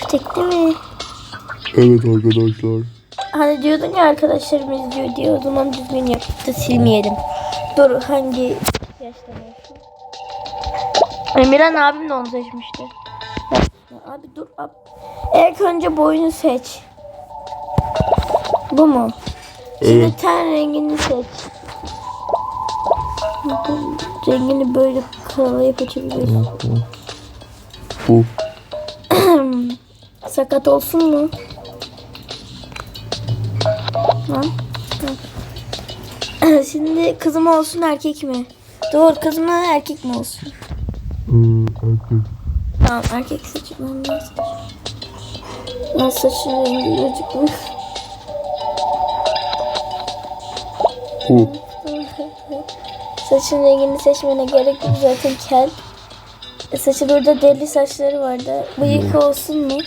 Çekti mi? Evet arkadaşlar. Hani diyordun ya arkadaşlarım izliyor diye o zaman düzgün yapıp da silmeyelim. Dur hangi olsun? Emirhan abim de onu seçmişti. Abi dur abi. İlk önce boyunu seç. Bu mu? Şimdi Evet. ten rengini seç. Rengini böyle karalayıp açabilirsin. Bu. Sakat olsun mu? Lan. Şimdi kızım olsun erkek mi? Dur kız mı erkek mi olsun? Ee, erkek. Tamam erkek seçmem lazım. Lan saçın rengi gözükmüyor. Bu. Saçın rengini seçmene gerek yok zaten kel. E, Saçı burada deli saçları vardı. Bıyık olsun mu?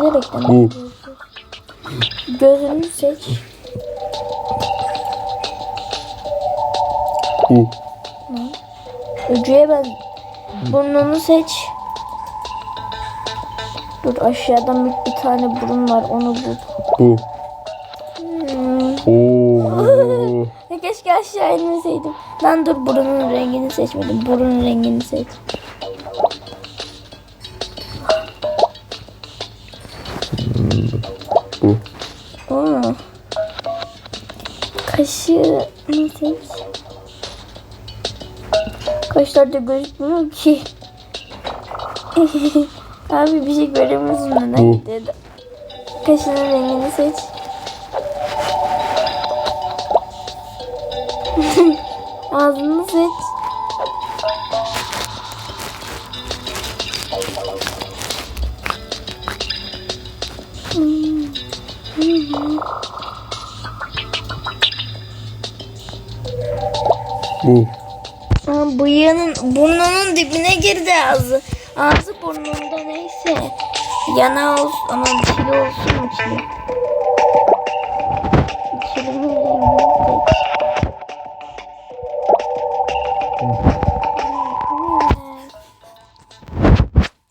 Bilerekten Bu. Gözünü seç. bu. Ucuya ben burnunu seç. Dur aşağıdan büyük bir tane burun var onu bul. Bu. Hmm. Oo. Keşke aşağı inmeseydim. Lan dur burunun rengini seçmedim. Burunun rengini seç. Bu. Aa. Kaşı seç. Kaşlarda gözükmüyor ki. Abi bir şey göremiyorsun neden Bu. gidiyordu. Kaşının rengini seç. Ağzını seç. Bu. Aa, bıyığının burnunun dibine girdi ağzı. Ağzı burnunda neyse. Yana olsun ama çili olsun çili?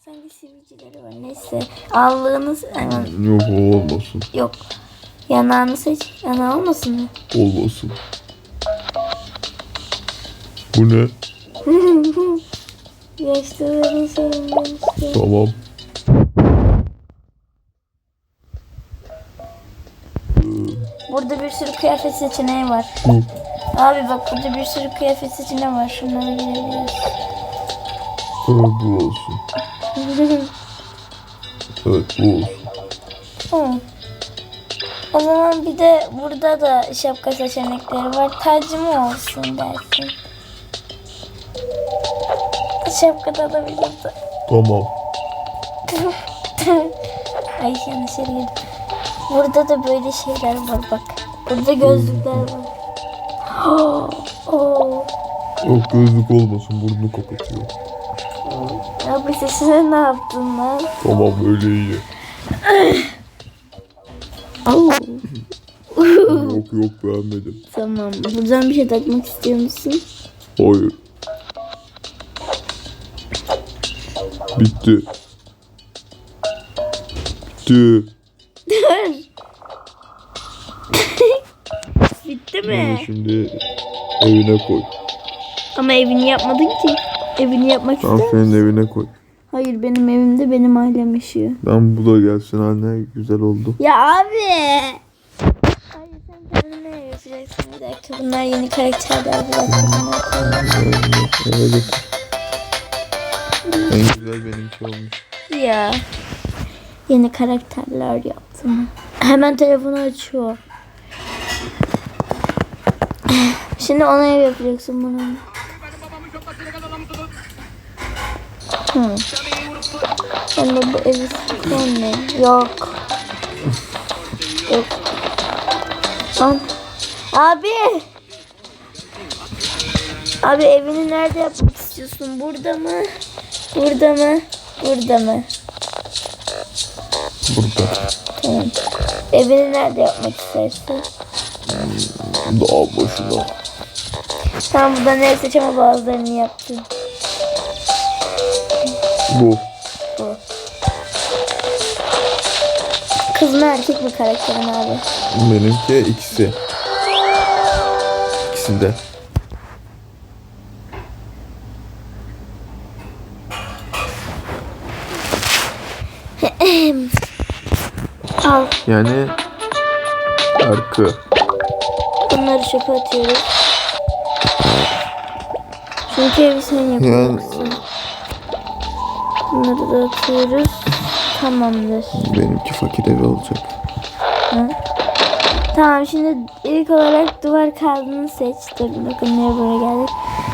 Sanki sivilceleri var neyse. Allığını hemen Yok o olmasın. yok. Yanağını seç. Yanağı olmasın mı? Olmasın. Bu ne? Yaşlıların sevinden işte. Tamam. Burada bir sürü kıyafet seçeneği var. Bu. Abi bak burada bir sürü kıyafet seçeneği var. Şunları girebiliriz. Ee, bu olsun. Evet bu olsun. Hı. O zaman bir de burada da şapka seçenekleri var. Tacı mı olsun dersin? Şapkada da bizim Tamam. Ay yanlış yere girdim. Burada da böyle şeyler var bak. Burada gözlükler var. Oo. Yok gözlük olmasın burnunu kapatıyor. Abi sesine ne yaptın lan? Tamam öyle iyi. Yok yok beğenmedim. Tamam. Buradan bir şey takmak istiyor musun? Hayır. Bitti. Bitti. Bitti Bunu şimdi evine koy. Ama evini yapmadın ki. Evini yapmak Tamam ister senin evine koy. Hayır benim evimde benim ailem yaşıyor. Ben bu da gelsin anne güzel oldu. Ya abi. Hayır sen kendine yapacaksın bir dakika. Bunlar yeni karakterler bir dakika. bunları koyalım. Evet. En güzel benimki olmuş. Ya. Yeni karakterler yaptım. Hemen telefonu açıyor. Şimdi ona ev yapacaksın. Hı. Ben de bu evi ne? Yok. Yok. Abi. Abi evini nerede yapmak istiyorsun? Burada mı? Burada mı? Burada mı? Burada. Tamam. Evini nerede yapmak istersin? Dağ başına. Tamam buradan ev seç ama bazılarını yaptım. Bu. Bu. Kız mı erkek mi karakterin abi? Benimki ikisi. İkisi de. Al. Yani arka. Bunları çöpe atıyoruz. Çünkü evi sen Yani yapacaksın. Bunları da atıyoruz. Tamamdır. benimki fakir evi olacak. Tamam şimdi ilk olarak duvar kağıdını seç. Dur bakın niye buraya geldik.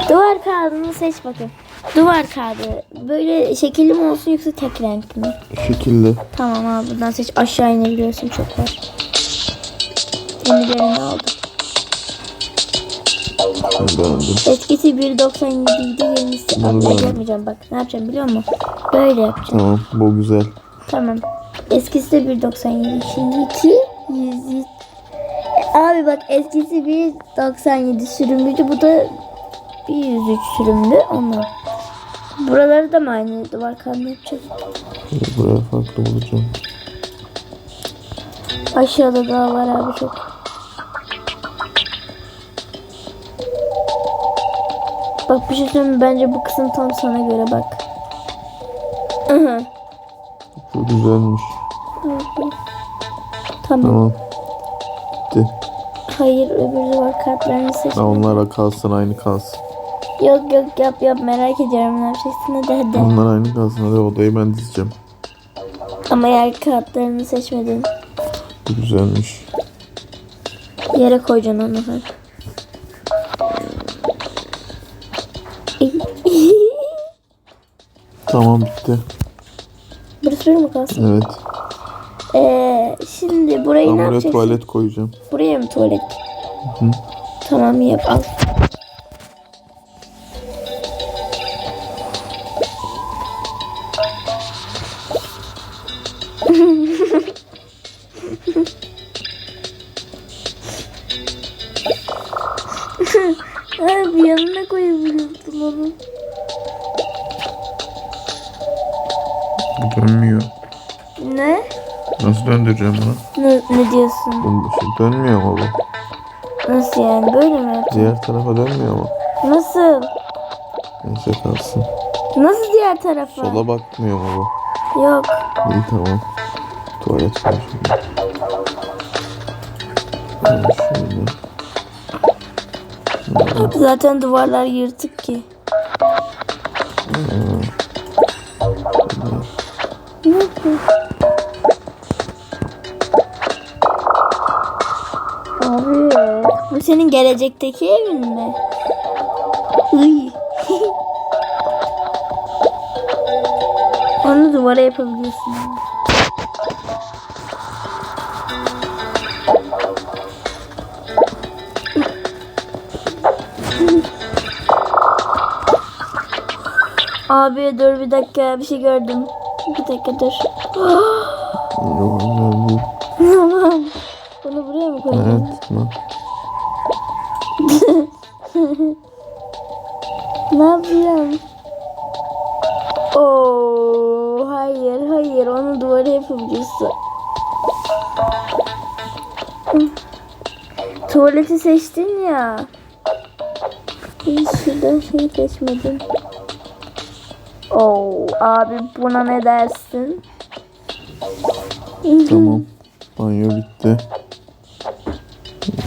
Duvar kağıdını seç bakın. Duvar kağıdı böyle şekilli mi olsun yoksa tek renk mi? Şekilde. Tamam abi buradan seç. Aşağı inebiliyorsun çok var. Yenilerini aldım. Beğendim. Eskisi 1.97 idi yenisi. Bunu beğendim. yapmayacağım bak. Ne yapacağım biliyor musun? Böyle yapacağım. Tamam bu güzel. Tamam. Eskisi de 1.97. Şimdiki 100. Abi bak eskisi 1.97 sürümlüydü. Bu da 103 sürümlü. Ondan. Buraları da mı aynı duvar yapacağız? Buraya farklı bulacağım. Aşağıda daha var abi çok. Bak bir şey söyleyeyim? Bence bu kısım tam sana göre bak. Bu güzelmiş. Tamam. Tamam. Bitti. Hayır öbür duvar kartlarını seç. Ha, onlara kalsın aynı kalsın. Yok yok yap yap merak ediyorum ne yapacaksın hadi hadi. Onlar aynı kalsın. Hadi odayı ben dizeceğim. Ama yer kartlarını seçmedin. Bu güzelmiş. Yere koyacaksın onu hadi. Tamam bitti. Burası bir mi kalsın? Evet. Ee, şimdi burayı Ben ne buraya yapacaksın? tuvalet koyacağım. Buraya mı tuvalet? hı. Tamam yap al. Onu. Bu dönmüyor. Ne? Nasıl döndüreceğim bunu? Ne, ne diyorsun? Bu şey dönmüyor mu bu? Nasıl yani? Böyle mi? Diğer tarafa dönmüyor mu? Nasıl? Neyse kalsın. Nasıl diğer tarafa? Sola bakmıyor mu bu? Yok. İyi tamam. Tuvalet var şimdi. Şöyle. Zaten duvarlar yırtık ki. Abi bu senin gelecekteki evin mi? Onu duvara yapabiliyorsun. Abi dur bir dakika bir şey gördüm. Bir dakika dur. Bunu buraya mı koydun? Evet. Tamam. Ne yapıyorsun? Oo, hayır hayır onu duvara yapabiliyorsun. Tuvaleti seçtin ya. Hiç şuradan şey seçmedim. Oo, abi buna ne dersin? Tamam. Banyo bitti.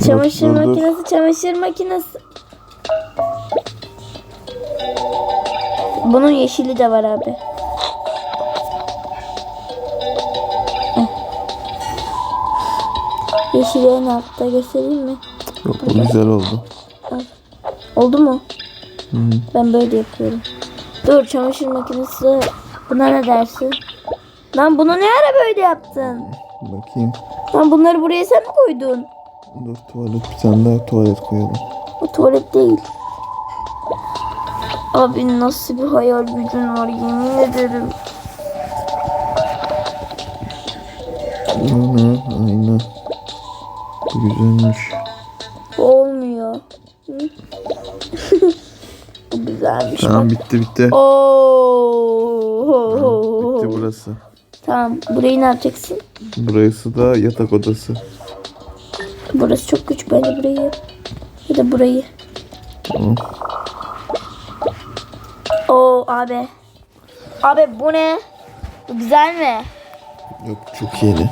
Çamaşır dur. makinesi, çamaşır makinesi. Bunun yeşili de var abi. Heh. Yeşili en altta göstereyim mi? Yok bu güzel oldu. Oldu mu? Hı hı. Ben böyle yapıyorum. Dur çamaşır makinesi. Buna ne dersin? Lan bunu ne ara böyle yaptın? Bakayım. Lan bunları buraya sen mi koydun? Dur tuvalet bir tane daha tuvalet koyalım. O tuvalet değil. Abi nasıl bir hayal gücün var yemin ederim. Ana ayna. Güzelmiş. Olmuyor. Güzelmiş. Tamam bitti bitti. Oo. işte burası. Tamam. Burayı ne yapacaksın? Burası da yatak odası. Burası çok küçük. Bence burayı. Ya da burayı. Tamam. Oo abi. Abi bu ne? Bu güzel mi? Yok çok yeni.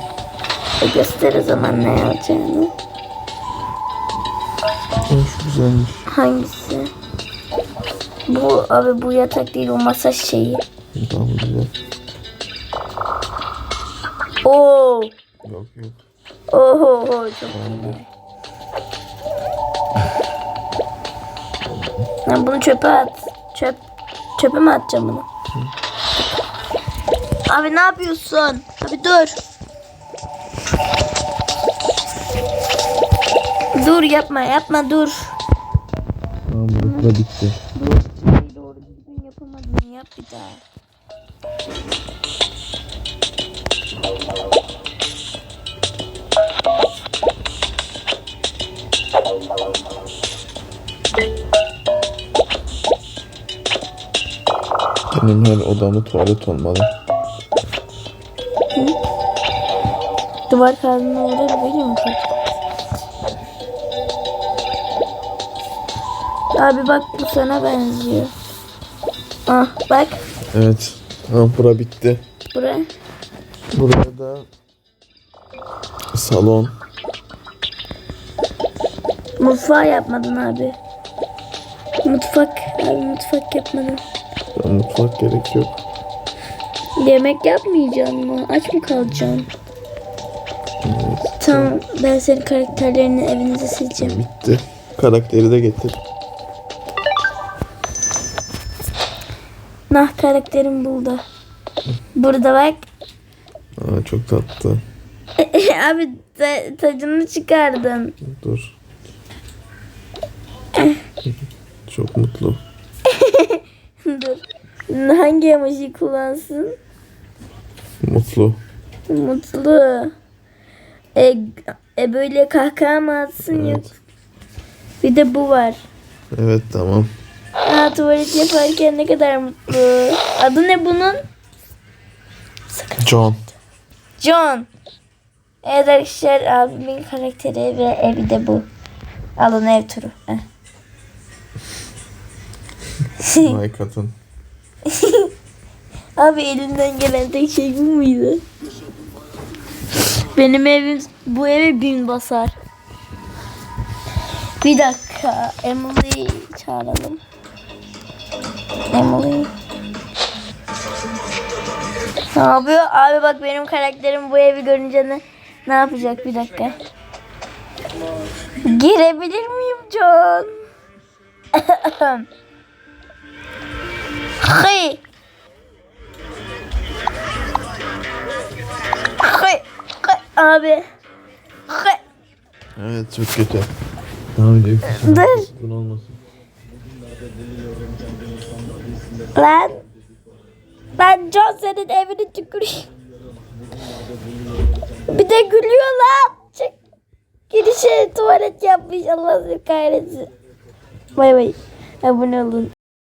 E göster o zaman ne yapacağını. Şu güzelmiş. Hangisi? Bu abi bu yatak değil o masaj şeyi. Tamam güzel. Oo. Yok yok. Oho çok iyi. Ben bunu çöpe at. Çöp. Çöpe mi atacağım bunu? Abi ne yapıyorsun? Abi dur. Dur yapma yapma dur. Tamam burası da bitti. Dur. Şurayı doğru düzgün daha. Benim her odamda tuvalet olmalı. Duvar kağıdına uğrar böyle mi? Abi bak bu sana benziyor. Ah bak Evet. Tamam bura bitti. buraya. Buraya da salon. Mutfağı yapmadın abi. Mutfak. Abi mutfak yapmadın. Ben mutfak gerek yok. Yemek yapmayacaksın mı? Aç mı kalacaksın? Evet. Tamam ben senin karakterlerini evinize sileceğim. Bitti. Karakteri de getir. Nah karakterim burada. Burada bak. Aa, çok tatlı. abi ta- tacını çıkardın. Dur. Çok mutlu. Dur. Hangi emoji kullansın? Mutlu. Mutlu. E, e böyle kahkaha mı atsın yok? Evet. Bir de bu var. Evet tamam. Aa, tuvalet yaparken ne kadar mutlu. Adı ne bunun? John. John. Evet arkadaşlar abimin karakteri ve evi de bu. Alın ev turu. Mike atın. Abi elimden gelen tek şey bu muydu? Benim evim bu eve bin basar. Bir dakika Emily'yi çağıralım. Emily. Ne yapıyor? Abi bak benim karakterim bu evi görünce ne, ne yapacak? Bir dakika. Girebilir miyim John? Hey. Hey. Abi. Hey. Evet çok kötü. Daha önce Dur. Bunu olmasın. Lan. Lan John senin evini tüküreyim. Bir de gülüyor lan. Çık. Girişe tuvalet yapmış. Allah kahretsin. Bay bay. Abone olun.